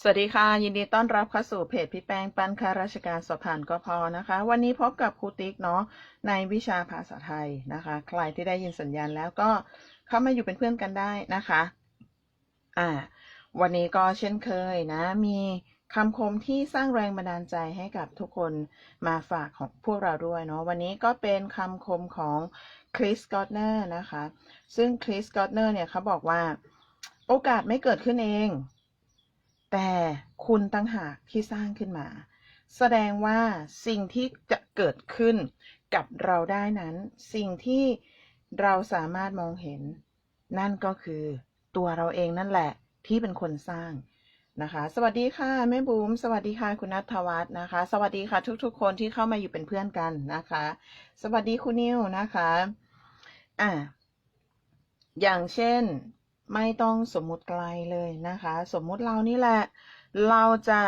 สวัสดีค่ะ ยินดีต้อนรับเข้าสู่เพจพี่แป้งปั้นข้าราชการสอบผ่านก็พอนะคะ วันนี้พบกับครูติ๊กเนาะในวิชาภาษาไทยนะคะ ใครที่ได้ยินสัญญาณแล้วก็เข้ามาอยู่เป็นเพื่อนกันได้นะคะอ่าวันนี้ก็เช่นเคยนะ มีคำคมที่สร้างแรงบันดาลใจให้กับทุกคนมาฝากของพวกเราด้วยเนาะวันนี้ก็เป็นคำคมของคริสกอตเนอร์นะคะ ซึ่งคริสกอตเนอร์เนี่ยเขาบอกว่า โอกาสไม่เกิดขึ้นเอง แต่คุณตั้งหากที่สร้างขึ้นมา แสดงว่าสิ่งที่จะเกิดขึ้นกับเราได้นั้น สิ่งที่เราสามารถมองเห็น นั่นก็คือตัวเราเองนั่นแหละที่เป็นคนสร้างนะคะ สวัสดีค่ะแม่บุ๋มสวัสดีค่ะคุณนัทวัฒน์นะคะ สวัสดีค่ะทุกๆ คนที่เข้ามาอยู่เป็นเพื่อนกันนะคะ สวัสดีคุณนิวนะคะอะอย่างเช่น ไม่ต้องสมมุติไกลเลยนะคะ สมมุติเรานี่แหละ เราจะ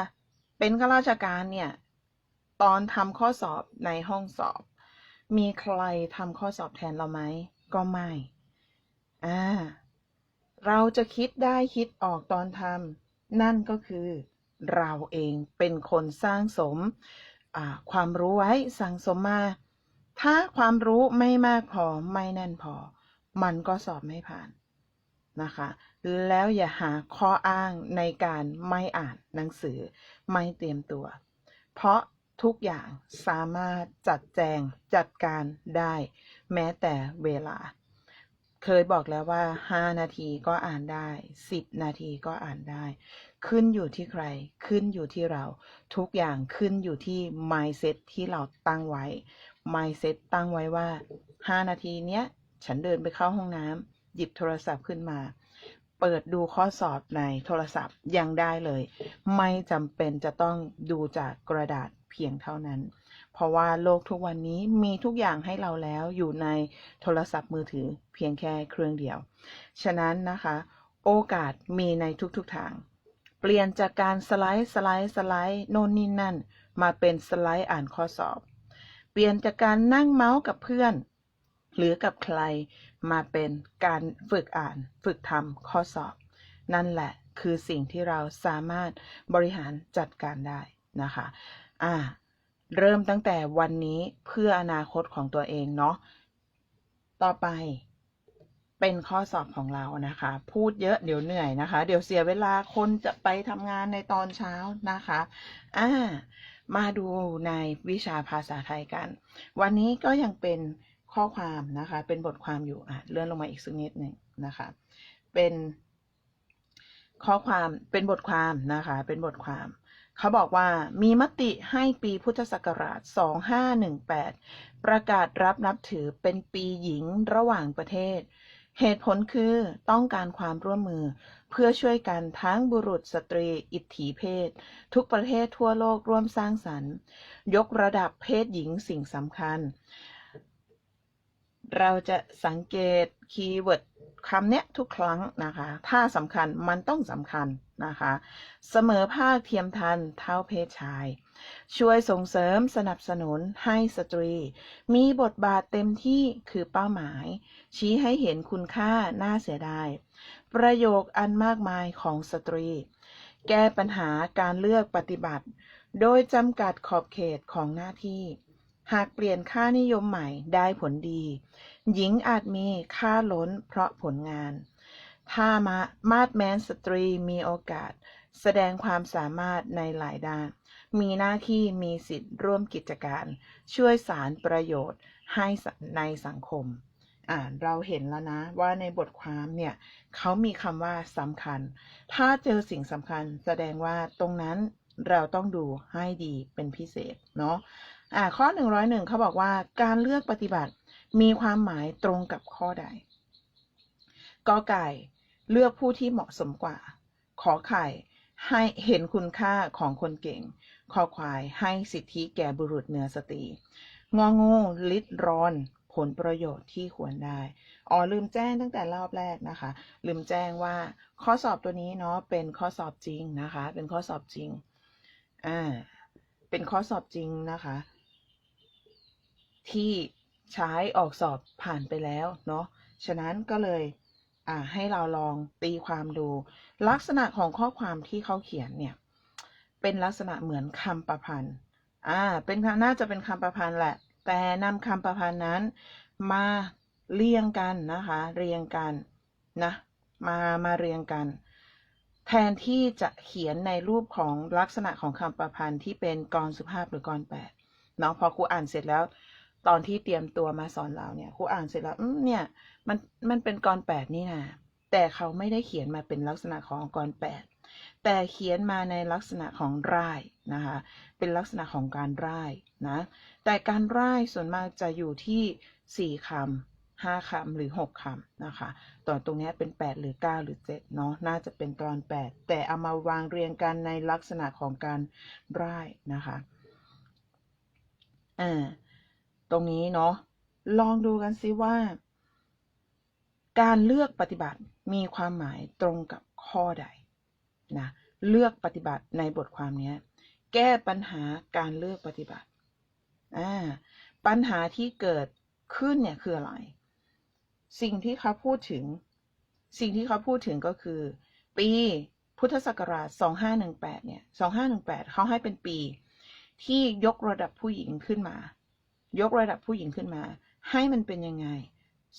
เป็นข้าราชการเนี่ย ตอนทำข้อสอบในห้องสอบ มีใครทำข้อสอบแทนเราไหม ก็ไม่อ่าเราจะคิดได้คิดออกตอนทำนั่นก็คือเราเองเป็นคนสร้างสมความรู้ไว้สั่งสมมา ถ้าความรู้ไม่มากพอไม่แน่นพอ มันก็สอบไม่ผ่าน นะคะ แล้วอย่าหาข้ออ้างในการไม่อ่านหนังสือไม่เตรียมตัว เพราะทุกอย่างสามารถจัดแจงจัดการได้ แม้แต่เวลา เคยบอกแล้วว่า 5 นาทีก็อ่านได้ 10 นาทีก็อ่านได้ ขึ้นอยู่ที่ใคร ขึ้นอยู่ที่เรา ทุกอย่างขึ้นอยู่ที่ mindset ที่เราตั้งไว้ mindset ตั้งไว้ว่า 5 นาทีเนี้ย ฉันเดินไปเข้าห้องน้ำ หยิบโทรศัพท์ขึ้นมา เปิดดูข้อสอบในโทรศัพท์ยังได้เลย ไม่จำเป็นจะต้องดูจากกระดาษเพียงเท่านั้น เพราะว่าโลกทุกวันนี้มีทุกอย่างให้เราแล้วอยู่ในโทรศัพท์มือถือเพียงแค่เครื่องเดียว ฉะนั้นนะคะ โอกาสมีในทุกๆทางเปลี่ยนจากการสไลด์สไลด์สไลด์โน่นนี่นั่น มาเป็นสไลด์อ่านข้อสอบ เปลี่ยนจากการนั่งเมาส์กับเพื่อน หรือกับใคร มาเป็นการฝึกอ่านฝึกทำข้อสอบ นั่นแหละคือสิ่งที่เราสามารถบริหารจัดการได้นะคะอ่าเริ่มตั้งแต่วันนี้เพื่ออนาคตของตัวเองเนาะต่อไปเป็นข้อสอบของเรานะคะ พูดเยอะเดี๋ยวเหนื่อยนะคะ เดี๋ยวเสียเวลาคนจะไปทำงานในตอนเช้านะคะอ่ามาดูในวิชาภาษาไทยกัน วันนี้ก็ยังเป็น ข้อความนะคะ เป็นบทความอยู่อะเลื่อนลงมาอีกสักนิดหนึ่งนะคะ เป็นข้อความเป็นบทความนะคะ เป็นบทความ เขาบอกว่ามีมติให้ปีพุทธศักราช 2518 ประกาศรับนับถือเป็นปีหญิงระหว่างประเทศ เหตุผลคือต้องการความร่วมมือ เพื่อช่วยกันทั้งบุรุษสตรีอิทธิเพศ ทุกประเทศทั่วโลกร่วมสร้างสรรค์ ยกระดับเพศหญิงสิ่งสำคัญ เราจะสังเกตคีย์เวิร์ดคำเนี้ยทุกครั้งนะคะ ถ้าสำคัญมันต้องสำคัญนะคะ เสมอภาคเทียมทันเท่าเพศชาย ช่วยส่งเสริมสนับสนุนให้สตรี มีบทบาทเต็มที่คือเป้าหมาย ชี้ให้เห็นคุณค่าน่าเสียดาย ประโยคอันมากมายของสตรี แก้ปัญหาการเลือกปฏิบัติ โดยจำกัดขอบเขตของหน้าที่ หากเปลี่ยนค่านิยมใหม่ได้ผลดี หญิงอาจมีค่าล้นเพราะผลงาน ถ้ามามาดแมนสตรีมีโอกาส แสดงความสามารถในหลายด้าน มีหน้าที่มีสิทธิ์ร่วมกิจการ ช่วยสารประโยชน์ให้ในสังคม อ่าเราเห็นแล้วนะว่าในบทความเนี่ยเขามีคำว่าสำคัญ ถ้าเจอสิ่งสำคัญแสดงว่าตรงนั้นเราต้องดูให้ดีเป็นพิเศษเนาะ อ่าข้อหนึ่งร้อยหนึ่งเขาบอกว่าการเลือกปฏิบัติมีความหมายตรงกับข้อใดกอไก่เลือกผู้ที่เหมาะสมกว่า ขอไข่ให้เห็นคุณค่าของคนเก่ง คอควายให้สิทธิแก่บุรุษเนื้อสตรี งองูลิดร้อนผลประโยชน์ที่ควรได้ อ๋อลืมแจ้งตั้งแต่รอบแรกนะคะ ลืมแจ้งว่าข้อสอบตัวนี้เนาะเป็นข้อสอบจริงนะคะ เป็นข้อสอบจริง อ่า เป็นข้อสอบจริงนะคะ ที่ใช้ออกสอบผ่านไปแล้วเนาะ ฉะนั้นก็เลยให้เราลองตีความดู ลักษณะของข้อความที่เขาเขียนเนี่ย เป็นลักษณะเหมือนคำประพันธ์อ่าเป็นน่าจะเป็นคำประพันธ์แหละ แต่นำคำประพันธ์นั้น มาเรียงกันนะคะ เรียงกันนะมามาเรียงกัน แทนที่จะเขียนในรูปของลักษณะของคำประพันธ์ที่เป็นกรสุภาพหรือกรแปดเนาะพอครูอ่านเสร็จแล้ว ตอนที่เตรียมตัวมาสอนเราเนี่ยครูอ่านเสร็จแล้วเนี่ย มันมันเป็นกรแปดนี่นะแต่เขาไม่ได้เขียนมาเป็นลักษณะของกรแปดแต่เขียนมาในลักษณะของร่ายนะคะเป็นลักษณะของการร่ายนะแต่การร่ายส่วนมากจะอยู่ที่สี่คำห้าคำหรือหกคำนะคะตอนตรงนี้เป็นแปดหรือเก้าหรือเจ็ดเนาะน่าจะเป็นตอนแปดแต่เอามาวางเรียงกันในลักษณะของการร่ายนะคะอ่า ตรงนี้เนาะลองดูกันซิว่า การเลือกปฏิบัติมีความหมายตรงกับข้อใดนะเลือกปฏิบัติในบทความนี้แก้ปัญหาการเลือกปฏิบัติอ่าปัญหาที่เกิดขึ้นเนี่ยคืออะไร สิ่งที่เขาพูดถึง สิ่งที่เขาพูดถึงก็คือ ปีพุทธศักราช 2518 เนี่ย 2518 เขาให้เป็นปีที่ยกระดับผู้หญิงขึ้นมา ยกระดับผู้หญิงขึ้นมา ให้มันเป็นยังไง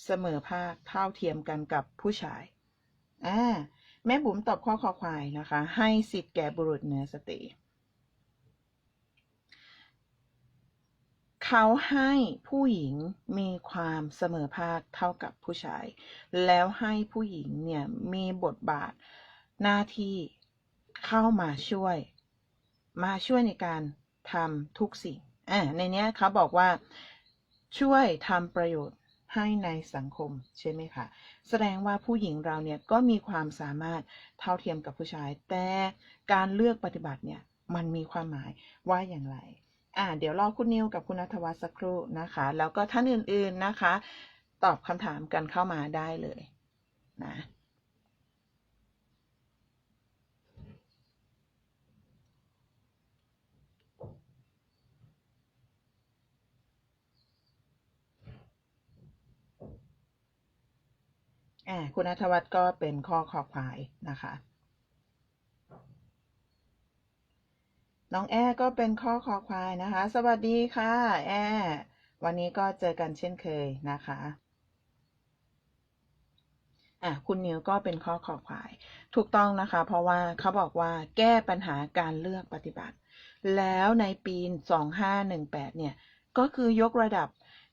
เสมอภาคเท่าเทียมกันกับผู้ชายอ่าแม่บุ๋มตอบข้อคอควายนะคะ ให้สิทธิ์แก่บุรุษเหนือสตรีเขาให้ผู้หญิงมีความเสมอภาคเท่ากับผู้ชาย แล้วให้ผู้หญิงเนี่ยมีบทบาทหน้าที่เข้ามาช่วย มาช่วยในการทำทุกสิ่ง อ่าในเนี้ยเขาบอกว่าช่วยทำประโยชน์ให้ในสังคมใช่ไหมคะ แสดงว่าผู้หญิงเราเนี่ยก็มีความสามารถเท่าเทียมกับผู้ชาย แต่การเลือกปฏิบัติเนี่ยมันมีความหมายว่าอย่างไร อ่า เดี๋ยวรอคุณนิวกับคุณนัทวัฒน์สักครู่นะคะ แล้วก็ท่านอื่นๆนะคะ ตอบคำถามกันเข้ามาได้เลยนะ คุณนัทวัฒน์ก็เป็นข้อขอควายนะคะ น้องแอร์ก็เป็นข้อคอควายนะคะ สวัสดีค่ะ แอร์วันนี้ก็เจอกันเช่นเคยนะคะอะคุณนิวก็เป็นข้อขอควาย ถูกต้องนะคะ เพราะว่าเขาบอกว่าแก้ปัญหาการเลือกปฏิบัติ แล้วในปี 2518 เนี่ย ก็คือยกระดับ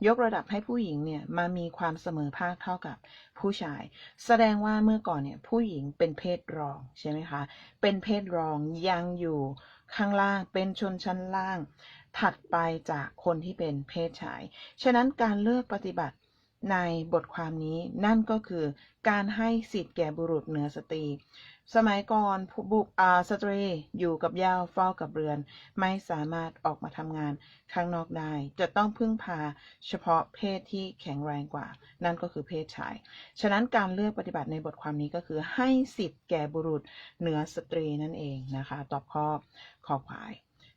ยกระดับให้ผู้หญิงเนี่ยมามีความเสมอภาคเท่ากับผู้ชาย แสดงว่าเมื่อก่อนเนี่ยผู้หญิงเป็นเพศรองใช่ไหมคะ เป็นเพศรองยังอยู่ข้างล่างเป็นชนชั้นล่าง ถัดไปจากคนที่เป็นเพศชาย ฉะนั้นการเลือกปฏิบัติ ในบทความนี้นั่นก็คือการให้สิทธิ์แก่บุรุษเหนือสตรี สมัยก่อนผู้บุอาสตรีอยู่กับย่าวเฝ้ากับเรือน ไม่สามารถออกมาทำงานข้างนอกได้ จะต้องพึ่งพาเฉพาะเพศที่แข็งแรงกว่า นั่นก็คือเพศชาย ฉะนั้นการเลือกปฏิบัติในบทความนี้ก็คือให้สิทธิ์แก่บุรุษเหนือสตรีนั่นเองนะคะ ตอบข้อขอควาย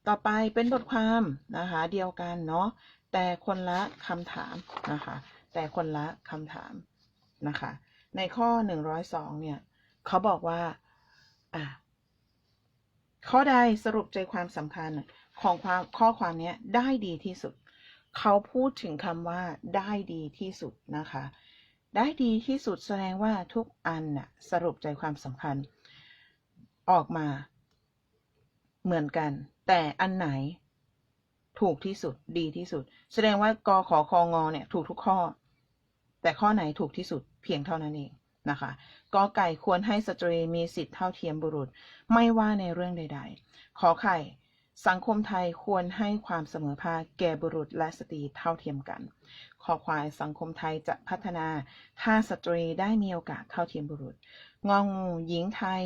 ต่อไปเป็นบทความนะคะเดียวกันเนาะแต่คนละคำถามนะคะ แต่คนละคำถามนะคะ ในข้อ 102 เนี่ยเขาบอกว่าอะข้อใดสรุปใจความสำคัญของความข้อความนี้ได้ดีที่สุด เขาพูดถึงคำว่าได้ดีที่สุดนะคะ ได้ดีที่สุดแสดงว่าทุกอันน่ะสรุปใจความสำคัญ ออกมา เหมือนกัน แต่อันไหนถูกที่สุดดีที่สุด แสดงว่ากขอคองอเนี่ย ถูกทุกข้อ แต่ข้อไหนถูกที่สุดเพียงเท่านั้นเองนะคะกอไก่ควรให้สตรีมีสิทธิ์เท่าเทียมบุรุษไม่ว่าในเรื่องใด ๆ ขอไข่สังคมไทยควรให้ความเสมอภาคแก่บุรุษและสตรีเท่าเทียมกัน ขอควายสังคมไทยจะพัฒนา ถ้าสตรีได้มีโอกาสเท่าเทียมบุรุษ งองูหญิงไทย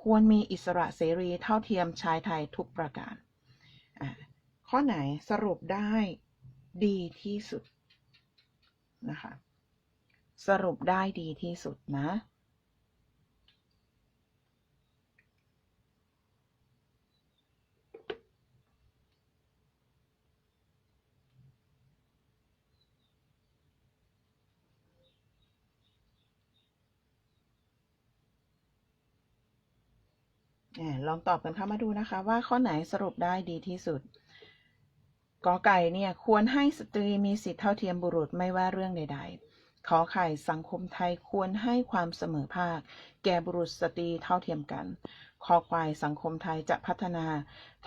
ควรมีอิสระเสรีเท่าเทียมชายไทยทุกประการ ข้อไหนสรุปได้ดีที่สุด นะคะ สรุปได้ดีที่สุดนะ ลองตอบกันเข้ามาดูนะคะ ว่าข้อไหนสรุปได้ดีที่สุด กอไก่เนี่ยควรให้สตรีมีสิทธิเท่าเทียมบุรุษไม่ว่าเรื่องใด ๆ ขอไข่สังคมไทยควรให้ความเสมอภาค แก่บุรุษสตรีเท่าเทียมกัน คอควายสังคมไทยจะพัฒนา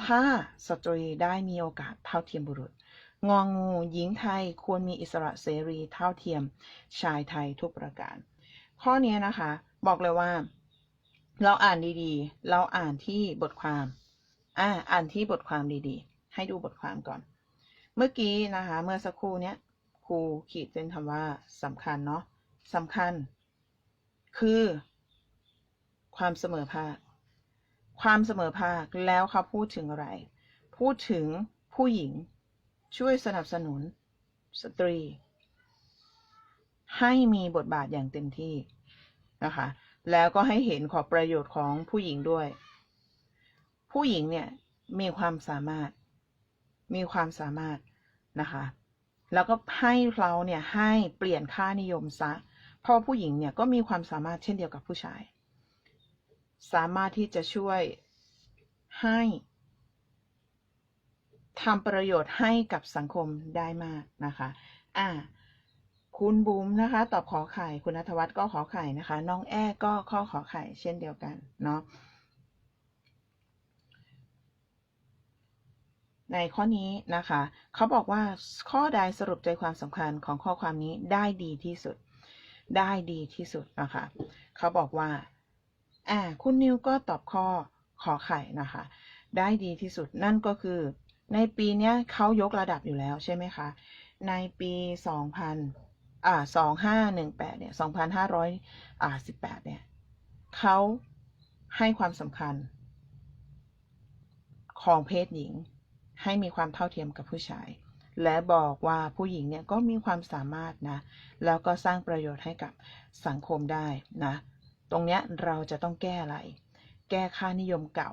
ถ้าสตรีได้มีโอกาสเท่าเทียมบุรุษ งองูหญิงไทยควรมีอิสระเสรีเท่าเทียมชายไทยทุกประการ ข้อนี้นะคะ บอกเลยว่า เราอ่านดีๆ เราอ่านที่บทความ อ่าอ่านที่บทความดีๆ ให้ดูบทความก่อน เมื่อกี้นะคะ เมื่อสักครู่เนี้ยครูขีดเส้นคำว่าสำคัญเนาะสำคัญ คือ ความเสมอภาค ความเสมอภาคแล้วเขาพูดถึงอะไร พูดถึงผู้หญิง ช่วยสนับสนุน สตรี ให้มีบทบาทอย่างเต็มที่นะคะ แล้วก็ให้เห็นขอบประโยชน์ของผู้หญิงด้วย ผู้หญิงเนี่ยมีความสามารถ มีความสามารถนะคะ แล้วก็ให้เราเนี่ยให้เปลี่ยนค่านิยมซะ เพราะผู้หญิงเนี่ยก็มีความสามารถเช่นเดียวกับผู้ชาย สามารถที่จะช่วยให้ทำประโยชน์ให้กับสังคมได้มากนะคะ อ่า คุณบุ๋มนะคะ ตอบขอไข่ คุณนัทวัฒน์ก็ขอไข่นะคะ น้องแอ้ก็ข้อขอไข่เช่นเดียวกันเนาะ ในข้อนี้นะคะ เขาบอกว่าข้อใดสรุปใจความสำคัญของข้อความนี้ได้ดีที่สุด ได้ดีที่สุดนะคะ เขาบอกว่าอ่าคุณนิวก็ตอบข้อขอไข่นะคะ ได้ดีที่สุดนั่นก็คือ ในปีนี้เขายกระดับอยู่แล้วใช่ไหมคะ ในปี 2000อ่า2518เนี่ย2500อ่า18เนี่ยเขาให้ความสำคัญของเพศหญิง ให้มีความเท่าเทียมกับผู้ชาย และบอกว่าผู้หญิงเนี่ยก็มีความสามารถนะ แล้วก็สร้างประโยชน์ให้กับสังคมได้นะ ตรงเนี้ยเราจะต้องแก้อะไร แก้ค่านิยมเก่า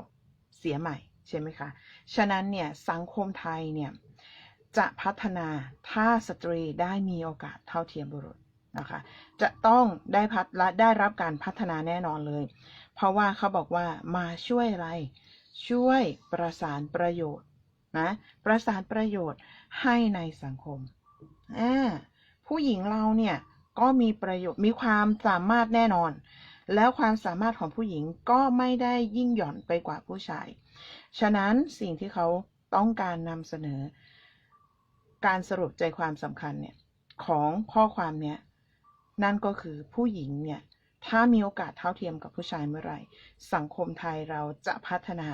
เสียใหม่ใช่ไหมคะ ฉะนั้นเนี่ยสังคมไทยเนี่ยจะพัฒนาถ้าสตรีได้มีโอกาสเท่าเทียมบุรุษนะคะ จะต้องได้พัฒและได้รับการพัฒนาแน่นอนเลย เพราะว่าเขาบอกว่ามาช่วยอะไร ช่วยประสานประโยชน์ นะประสานประโยชน์ให้ในสังคมผู้หญิงเราเนี่ยก็มีประโยชน์มีความสามารถแน่นอน แล้วความสามารถของผู้หญิงก็ไม่ได้ยิ่งหย่อนไปกว่าผู้ชาย ฉะนั้นสิ่งที่เขาต้องการนำเสนอ การสรุปใจความสำคัญเนี่ยของข้อความเนี้ยนั่นก็คือผู้หญิงเนี่ยถ้ามีโอกาสเท่าเทียมกับผู้ชายเมื่อไหร่ สังคมไทยเราจะพัฒนา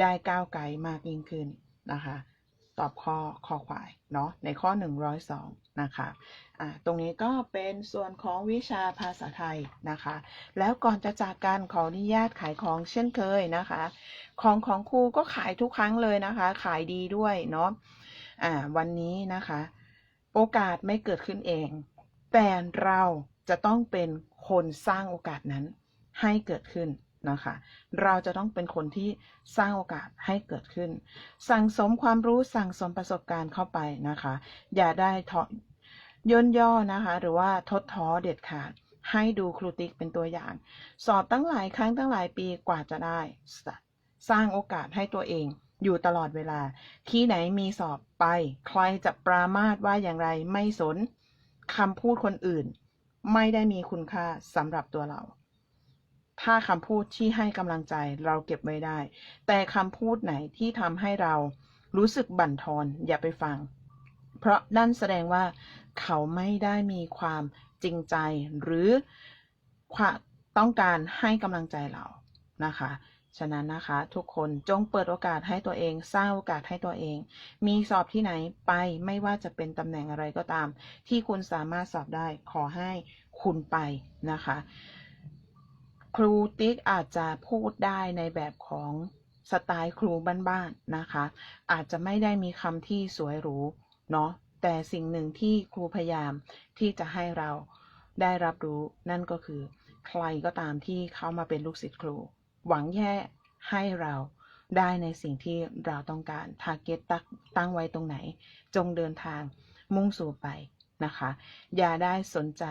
ได้ก้าวไกลมากยิ่งขึ้น นะคะ ตอบข้อคอควายเนาะในข้อ 102 นะคะอ่าตรงนี้ก็เป็นส่วนของวิชาภาษาไทยนะคะ แล้วก่อนจะจากกันขออนุญาตขายของเช่นเคยนะคะ ของของครูก็ขายทุกครั้งเลยนะคะ ขายดีด้วยเนาะอ่าวันนี้นะคะ โอกาสไม่เกิดขึ้นเอง แต่เราจะต้องเป็นคนสร้างโอกาสนั้นให้เกิดขึ้น นะคะ เราจะต้องเป็นคนที่สร้างโอกาสให้เกิดขึ้น สั่งสมความรู้สั่งสมประสบการณ์เข้าไปนะคะ อย่าได้ท้อย่นย่อนะคะ หรือว่าทดท้อเด็ดขาดให้ดูครูติ๊กเป็นตัวอย่าง สอบตั้งหลายครั้งตั้งหลายปีกว่าจะได้ สร้างโอกาสให้ตัวเองอยู่ตลอดเวลา ที่ไหนมีสอบไป ใครจะปรามาสว่าอย่างไรไม่สนคำพูดคนอื่น ไม่ได้มีคุณค่าสำหรับตัวเรา ถ้าคำพูดที่ให้กำลังใจเราเก็บไว้ได้ แต่คำพูดไหนที่ทำให้เรารู้สึกบั่นทอนอย่าไปฟัง เพราะนั่นแสดงว่าเขาไม่ได้มีความจริงใจหรือต้องการให้กำลังใจเรานะคะฉะนั้นนะคะ ทุกคนจงเปิดโอกาสให้ตัวเอง สร้างโอกาสให้ตัวเอง มีสอบที่ไหนไปไม่ว่าจะเป็นตำแหน่งอะไรก็ตาม ที่คุณสามารถสอบได้ขอให้คุณไปนะคะ ครูติ๊กอาจจะพูดได้ในแบบของสไตล์ครูบ้านๆนะคะ อาจจะไม่ได้มีคำที่สวยหรูเนาะแต่สิ่งหนึ่งที่ครูพยายามที่จะให้เราได้รับรู้นั่นก็คือ ใครก็ตามที่เข้ามาเป็นลูกศิษย์ครู หวังแค่ให้เราได้ในสิ่งที่เราต้องการทาร์เก็ตตั้งไว้ตรงไหน จงเดินทางมุ่งสู่ไป นะคะ อย่าได้สนใจ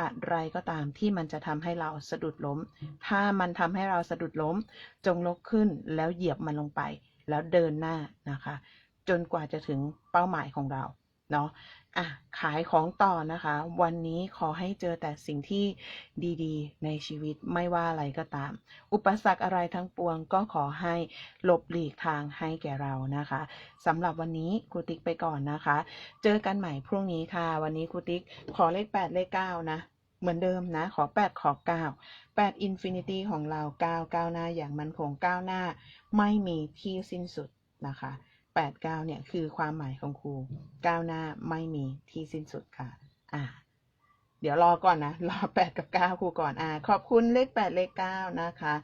อะไรก็ตามที่มันจะทำให้เราสะดุดล้ม ถ้ามันทำให้เราสะดุดล้ม จงลุกขึ้นแล้วเหยียบมันลงไป แล้วเดินหน้านะคะ จนกว่าจะถึงเป้าหมายของเรา เนาะอะขายของต่อนะคะ วันนี้ขอให้เจอแต่สิ่งที่ดีๆ ในชีวิตไม่ว่าอะไรก็ตาม อุปสรรคอะไรทั้งปวงก็ขอให้หลบหลีกทางให้แก่เรานะคะสำหรับวันนี้ครูติ๊กไปก่อนนะคะ เจอกันใหม่พรุ่งนี้ค่ะ วันนี้ครูติ๊กขอเลข 8 เลข 9 นะ เหมือนเดิมนะ ขอ 8 ขอ 9 8 Infinity ของเรา9ก้าวหน้าอย่างมันคงก้าวหน้า ไม่มีที่สิ้นสุดนะคะ แปดเก้าเนี่ยคือความหมายของครูก้าวหน้าไม่มีที่สิ้นสุดค่ะ อ่า เดี๋ยวรอก่อนนะ รอแปดกับเก้าครูก่อนอ่า ขอบคุณเลขแปดเลขเก้านะคะ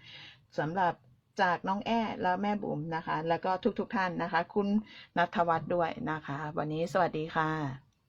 สำหรับจากน้องแอ้แล้วแม่บุ๋มนะคะ แล้วก็ทุกๆทท่านนะคะ คุณนัทวัฒน์ด้วยนะคะ วันนี้สวัสดีค่ะ